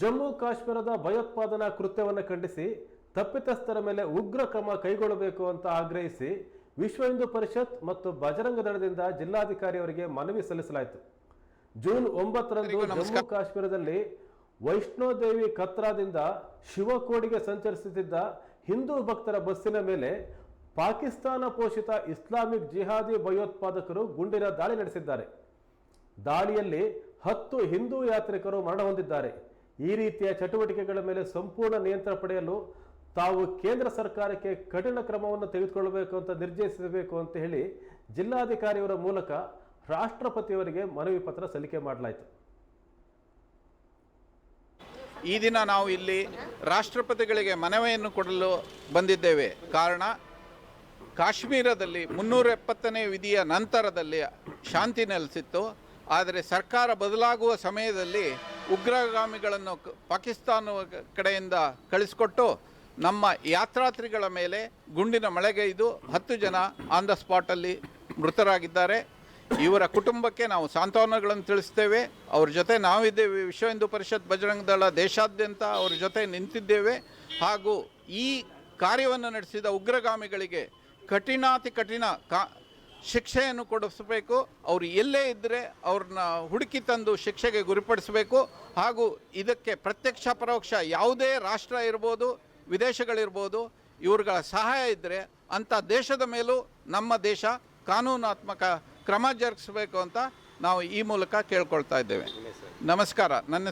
ಜಮ್ಮು ಕಾಶ್ಮೀರದ ಭಯೋತ್ಪಾದನಾ ಕೃತ್ಯವನ್ನು ಖಂಡಿಸಿ ತಪ್ಪಿತಸ್ಥರ ಮೇಲೆ ಉಗ್ರ ಕ್ರಮ ಕೈಗೊಳ್ಳಬೇಕು ಅಂತ ಆಗ್ರಹಿಸಿ ವಿಶ್ವ ಹಿಂದೂ ಪರಿಷತ್ ಮತ್ತು ಬಜರಂಗ ದಳದಿಂದ ಜಿಲ್ಲಾಧಿಕಾರಿಯವರಿಗೆ ಮನವಿ ಸಲ್ಲಿಸಲಾಯಿತು. ಜೂನ್ ಒಂಬತ್ತರಂದು. ಜಮ್ಮು ಕಾಶ್ಮೀರದಲ್ಲಿ ವೈಷ್ಣೋದೇವಿ ಕತ್ರಾದಿಂದ ಶಿವಕೋಡಿಗೆ ಸಂಚರಿಸುತ್ತಿದ್ದ ಹಿಂದೂ ಭಕ್ತರ ಬಸ್ಸಿನ ಮೇಲೆ ಪಾಕಿಸ್ತಾನ ಪೋಷಿತ ಇಸ್ಲಾಮಿಕ್ ಜಿಹಾದಿ ಭಯೋತ್ಪಾದಕರು ಗುಂಡಿನ ದಾಳಿ ನಡೆಸಿದ್ದಾರೆ. ದಾಳಿಯಲ್ಲಿ ಹತ್ತು ಹಿಂದೂ ಯಾತ್ರಿಕರು ಮರಣ ಹೊಂದಿದ್ದಾರೆ. ಈ ರೀತಿಯ ಚಟುವಟಿಕೆಗಳ ಮೇಲೆ ಸಂಪೂರ್ಣ ನಿಯಂತ್ರಣ ಪಡೆಯಲು ತಾವು ಕೇಂದ್ರ ಸರ್ಕಾರಕ್ಕೆ ಕಠಿಣ ಕ್ರಮವನ್ನು ತೆಗೆದುಕೊಳ್ಳಬೇಕು ಅಂತ ನಿರ್ದೇಶಿಸಬೇಕು ಅಂತ ಹೇಳಿ ಜಿಲ್ಲಾಧಿಕಾರಿಯವರ ಮೂಲಕ ರಾಷ್ಟ್ರಪತಿಯವರಿಗೆ ಮನವಿ ಪತ್ರ ಸಲ್ಲಿಕೆ ಮಾಡಲಾಯಿತು. ಈ ದಿನ ನಾವು ಇಲ್ಲಿ ರಾಷ್ಟ್ರಪತಿಗಳಿಗೆ ಮನವಿಯನ್ನು ಕೊಡಲು ಬಂದಿದ್ದೇವೆ. ಕಾರಣ ಕಾಶ್ಮೀರದಲ್ಲಿ ಮುನ್ನೂರ ಎಪ್ಪತ್ತನೇ ವಿಧಿಯ ನಂತರದಲ್ಲಿ ಶಾಂತಿ ನೆಲೆಸಿತ್ತು. ಆದರೆ ಸರ್ಕಾರ ಬದಲಾಗುವ ಸಮಯದಲ್ಲಿ ಉಗ್ರಗಾಮಿಗಳನ್ನು ಪಾಕಿಸ್ತಾನ ಕಡೆಯಿಂದ ಕಳಿಸಿಕೊಟ್ಟು ನಮ್ಮ ಯಾತ್ರಾತ್ರಿಗಳ ಮೇಲೆ ಗುಂಡಿನ ಮಳೆಗೈದು ಹತ್ತು ಜನ ಆನ್ ದ ಸ್ಪಾಟಲ್ಲಿ ಮೃತರಾಗಿದ್ದಾರೆ. ಇವರ ಕುಟುಂಬಕ್ಕೆ ನಾವು ಸಾಂತ್ವನಗಳನ್ನು ತಿಳಿಸ್ತೇವೆ. ಅವ್ರ ಜೊತೆ ನಾವಿದ್ದೇವೆ. ವಿಶ್ವ ಹಿಂದೂ ಪರಿಷತ್ ಬಜರಂಗ ದಳ ದೇಶಾದ್ಯಂತ ಅವ್ರ ಜೊತೆ ನಿಂತಿದ್ದೇವೆ. ಹಾಗೂ ಈ ಕಾರ್ಯವನ್ನು ನಡೆಸಿದ ಉಗ್ರಗಾಮಿಗಳಿಗೆ ಕಠಿಣಾತಿ ಕಠಿಣ ಕಾ ಶಿಕ್ಷೆಯನ್ನು ಕೊಡಿಸಬೇಕು. ಅವರು ಎಲ್ಲೇ ಇದ್ದರೆ ಅವ್ರನ್ನ ಹುಡುಕಿ ತಂದು ಶಿಕ್ಷೆಗೆ ಗುರಿಪಡಿಸಬೇಕು. ಹಾಗೂ ಇದಕ್ಕೆ ಪ್ರತ್ಯಕ್ಷ ಪರೋಕ್ಷ ಯಾವುದೇ ರಾಷ್ಟ್ರ ಇರ್ಬೋದು, ವಿದೇಶಗಳಿರ್ಬೋದು, ಇವ್ರುಗಳ ಸಹಾಯ ಇದ್ದರೆ ಅಂಥ ದೇಶದ ಮೇಲೂ ನಮ್ಮ ದೇಶ ಕಾನೂನಾತ್ಮಕ ಕ್ರಮ ಜರುಗಿಸಬೇಕು ಅಂತ ನಾವು ಈ ಮೂಲಕ ಕೇಳ್ಕೊಳ್ತಾ ಇದ್ದೇವೆ. ನಮಸ್ಕಾರ. ನನ್ನ